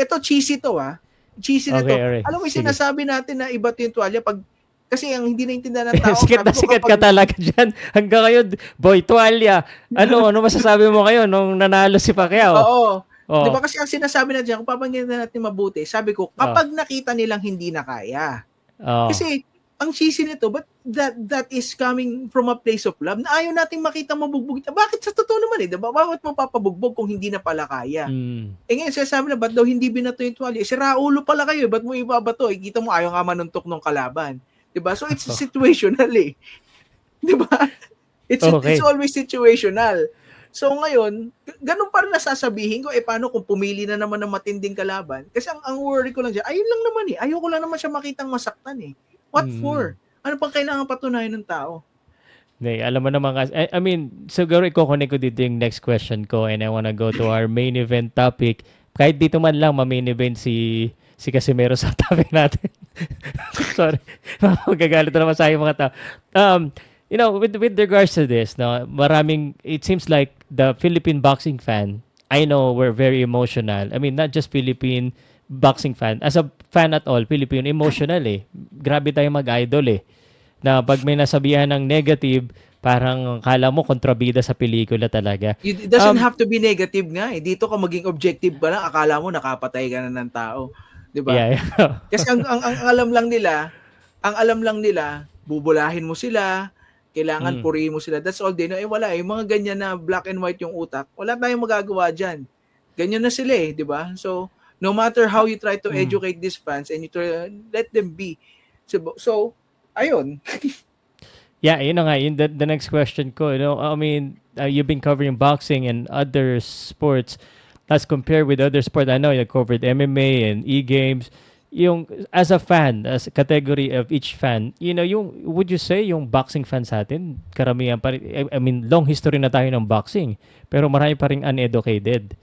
ito cheesy to ah. Cheesy na Okay, to. alright. Alam mo, yung sinasabi natin na iba to yung tuwalya pag kasi ang hindi naintindihan ng tao. sikat na sikat ka kapag- talaga dyan. Hanggang ngayon, boy, tuwalya. Ano, ano masasabi mo ngayon nung nanalo si Pacquiao? Oo. Oo. Di ba kasi ang sinasabi na dyan, kung papanggitan natin mabuti, sabi ko, kapag nakita nilang hindi na kaya. Oo. Kasi, ang cheesy nito, but that that is coming from a place of love na ayaw nating makita mabugbog. Bakit sa totoo naman eh, diba? Bakit mo papabugbog kung hindi na pala kaya? Mm. Eh ngayon, sinasabi na, ba't daw hindi binato yung tuwalya? Eh, si Raulo pala kayo, eh, ba't mo ibabato? Eh, kita mo, ayaw nga manuntok ng kalaban. Diba? So, it's situational eh. Diba? It's, Okay. it's always situational. So, ngayon, ganun pa rin nasasabihin ko, eh, paano kung pumili na naman ng matinding kalaban? Kasi ang, ang worry ko lang dyan, ayun lang naman eh. Ayoko lang naman siya makitang masaktan eh. What Mm. for? Ano pang kailangan patunayan ng tao? Hindi, alam mo naman kasi, I, I mean, siguro i-connect ko dito yung next question ko and I wanna go to our main event topic. Kahit dito man lang, ma-main event si si Casimero sa topic natin. Sorry. Magagalit na naman sa mga tao. Um, you know, with with regards to this, no, maraming it seems like the Philippine boxing fan, I know we're very emotional. I mean, not just Philippine boxing fan, as a fan at all, Filipino emotional eh. Grabe tayo mag-idol eh na pag may nasabihan ng negative, parang kala mo kontrabida sa pelikula talaga. It doesn't Um, have to be negative nga eh. Dito ka maging objective ka lang, akala mo nakapatay ka na ng tao. 'Di ba? Yeah, yeah. Kasi ang, ang, ang alam lang nila, ang alam lang nila, bubulahin mo sila, kailangan Mm. purihin mo sila. That's all they know. Eh wala, yung mga ganyan na black and white yung utak, wala tayong magagawa dyan. Ganyan na sila eh, di ba? So, no matter how you try to Mm. educate these fans and you try, let them be. So, so ayun. yeah, yun na nga, yun, the, the next question ko, you know, I mean, uh, you've been covering boxing and other sports as compared with other sport. I know you covered MMA and e-games. Yung, as a fan, as a category of each fan, you know, yung, would you say yung boxing fans sa atin, karamihan pa rin, I mean, long history na tayo ng boxing, pero marami pa rin uneducated.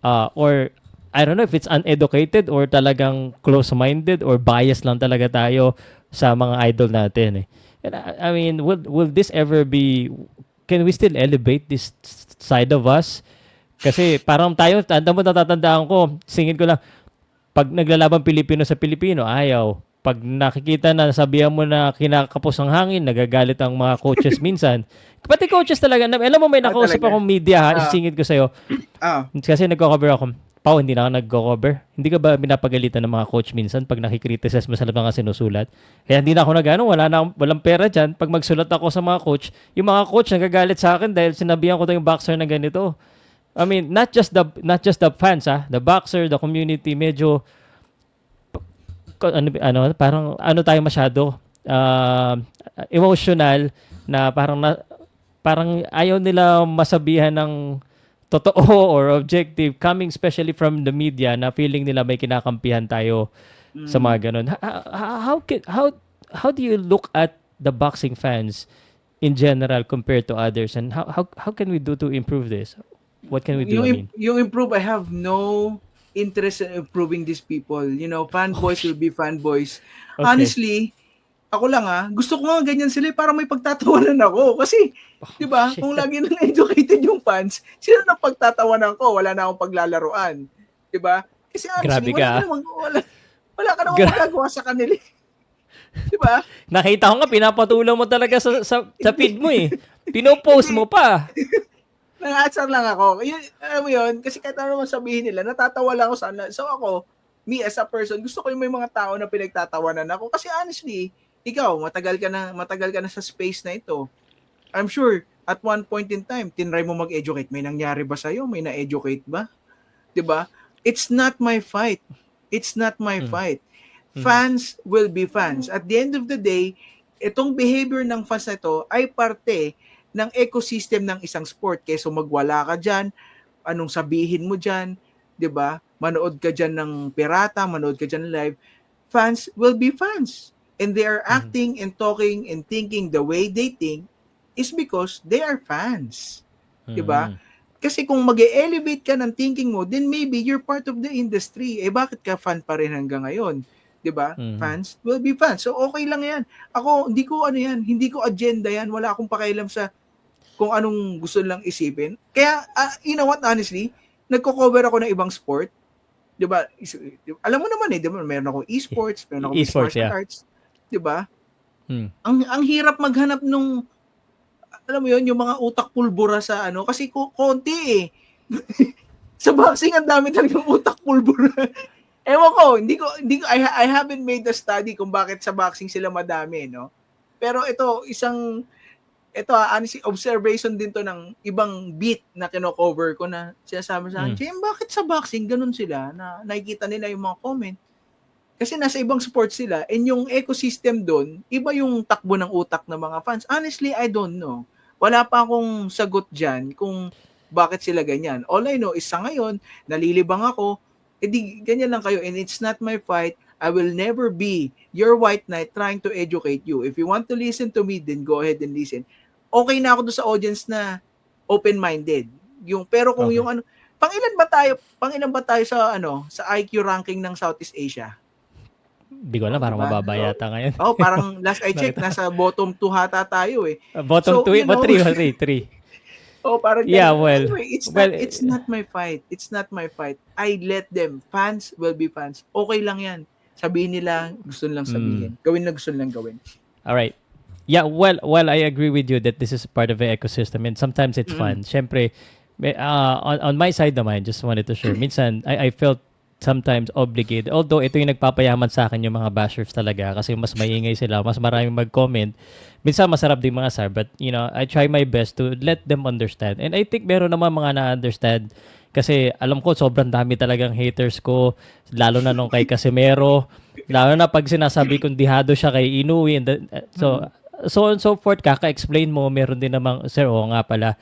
Uh, or, I don't know if it's uneducated or talagang close-minded or biased lang talaga tayo sa mga idol natin eh. And I, I mean, will will this ever be can we still elevate this side of us? Kasi parang tayo, tanda mo, natatandaan ko, singin ko lang, pag naglalaban Pilipino sa Pilipino, ayaw. Pag nakikita na sabihan mo na kinakapos ang hangin, nagagalit ang mga coaches minsan. Pati coaches talaga, alam mo may Ah, nakausap talaga? akong media, ha, Ah. singit ko sa'yo, Ah, kasi nagko-cover ako. Pao, hindi na ako nagko-cover. Hindi ka ba binapagalitan ng mga coach minsan pag nakikriticize mo sa nga sinusulat? Kaya hindi na ako nagano, wala na walang pera diyan. Pag magsulat ako sa mga coach, yung mga coach nagagalit sa akin dahil sinabihan ko to yung boxer na ganito. I mean, not just the not just the fans ah, the boxer, the community medyo ano ano parang ano tayo masyado ah, emotional na parang na, parang ayaw nila masabihan ng totoo or objective coming especially from the media na feeling nila may kinakampihan tayo sa mga ganun. Ha- How, can, how how do you look at the boxing fans in general compared to others and how how how can we do to improve this? What can we do? yung, I mean, yung improve, I have no interest in improving these people. You know, fanboys will be fanboys. Okay. Honestly, ako lang ah, gusto ko nga ganyan sila eh, para may pagtatawanan ako. Kasi, di ba, kung lagi nang educated yung fans, sino na pagtatawanan ko? Wala na akong paglalaruan. Di ba? Kasi honestly, Grabe wala ka, ka, ah. namang, wala, wala ka namang Gra- magagawa sa kanila. eh. di ba? nakita ko nga pinapatulang mo talaga sa sa, sa feed mo eh. Pinopost mo pa. Nangatsar lang ako. Yun, alam mo yun, kasi kahit ano sabihin nila, natatawa lang ako sana. So ako, me as a person, gusto ko yung may mga tao na pinagtatawanan ako. Kasi honestly, ikaw, matagal ka na, matagal ka na sa space na ito. I'm sure, at one point in time, tinry mo mag-educate. May nangyari ba sa'yo? May na-educate ba? 'Di ba? It's not my fight. It's not my Mm. fight. Mm. Fans will be fans. At the end of the day, itong behavior ng fans na ito ay parte ng ecosystem ng isang sport. Kesa magwala ka dyan, anong sabihin mo dyan, 'di ba? Manood ka dyan ng pirata, manood ka dyan live. Fans will be fans. And they are Mhm. acting and talking and thinking the way they think is because they are fans. Diba? Mm. Kasi kung mag elevate ka ng thinking mo, then maybe you're part of the industry. Eh bakit ka fan pa rin hanggang ngayon? 'Di ba? Mhm. Fans will be fans. So okay lang 'yan. Ako hindi ko ano 'yan, hindi ko agenda 'yan. Wala akong pakialam sa kung anong gusto lang isipin. Kaya ah, you know what honestly, nagko-cover ako ng ibang sport. 'Di ba? Alam mo naman eh, 'di ba? Meron akong esports, meron akong E-sports, yeah. arts, 'di ba? Hmm. Ang ang hirap maghanap nung alam mo 'yun, yung mga utak pulbura sa ano kasi ko konti eh. sa boxing ang dami talagang utak pulbura. Ewan ko, hindi ko hindi ko I, I haven't made a study kung bakit sa boxing sila madami, no? Pero ito isang ito ah, observation din to ng ibang beat na kino-cover ko na sinasabi sa akin, Mm. Jem, bakit sa boxing ganun sila na nakikita nila yung mga comment? Kasi nasa ibang sports sila and yung ecosystem doon, iba yung takbo ng utak ng mga fans. Honestly, I don't know. Wala pa akong sagot dyan kung bakit sila ganyan. All I know is sa ngayon, nalilibang ako, edi ganyan lang kayo and it's not my fight. I will never be your white knight trying to educate you. If you want to listen to me, then go ahead and listen. Okay na ako doon sa audience na open-minded. Yung pero kung Okay. yung ano, pangilan ba tayo, pangilan ba tayo sa ano, sa IQ ranking ng Southeast Asia? Hindi ko alam, parang Diba? mababa yata ngayon. Oh, parang last I checked, Bakit? nasa bottom 2 hata tayo eh. Uh, Bottom So, two, you but know- three, three, three. Oh, parang Yeah, ganun. well, anyway, it's well, not it's not my fight. It's not my fight. I let them. Fans will be fans. Okay lang 'yan. Sabihin nila gusto nilang Mm. sabihin. Gawin na gusto nilang gawin. All right. Yeah, well, well, I agree with you that this is part of the ecosystem and sometimes it's Mm. fun. Siyempre, uh, on, on my side naman, just wanted to share, minsan, I, I felt sometimes obligated. Although, ito yung nagpapayaman sa akin yung mga bashers talaga kasi mas maingay sila, mas maraming mag-comment. Minsan, masarap din mga sar, but, you know, I try my best to let them understand. And I think meron naman mga na-understand kasi alam ko sobrang dami talagang haters ko lalo na nung kay Casimero lalo na pag sinasabi kong dihado siya kay Inui and the- so so on so forth kaka-explain mo meron din namang sir oo nga pala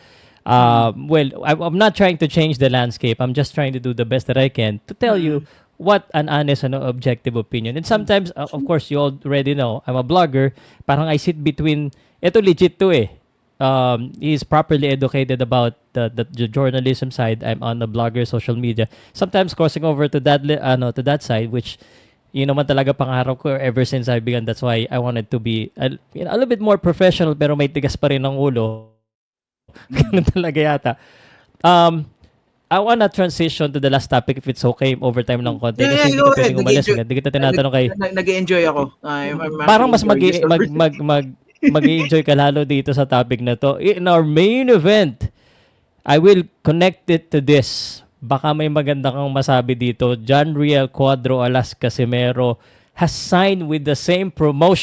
Um, well I'm, I'm not trying to change the landscape I'm just trying to do the best that I can to tell you what an honest and objective opinion and sometimes uh, of course you already know I'm a blogger parang I sit between ito legit to eh um, he's properly educated about the, the, the journalism side. I'm on the blogger, social media. Sometimes crossing over to that ano to that side, which yun naman talaga pangarap ko ever since I began. That's why I wanted to be a, you know, a little bit more professional pero may tigas pa rin ng ulo. Ganun talaga yata. Um, I wanna transition to the last topic if it's okay overtime ng konti Yeah, kasi yeah, hindi pwedeng umalis. Hindi kita tinatanong kay Nag- Nag-enjoy ako. I'm, I'm parang mas mag mag mag mag mag-enjoy ka lalo dito sa topic na to. In our main event, I will connect it to this. Baka may maganda kang masabi dito. John Riel Cuadro Alas Casimero has signed with the same promotion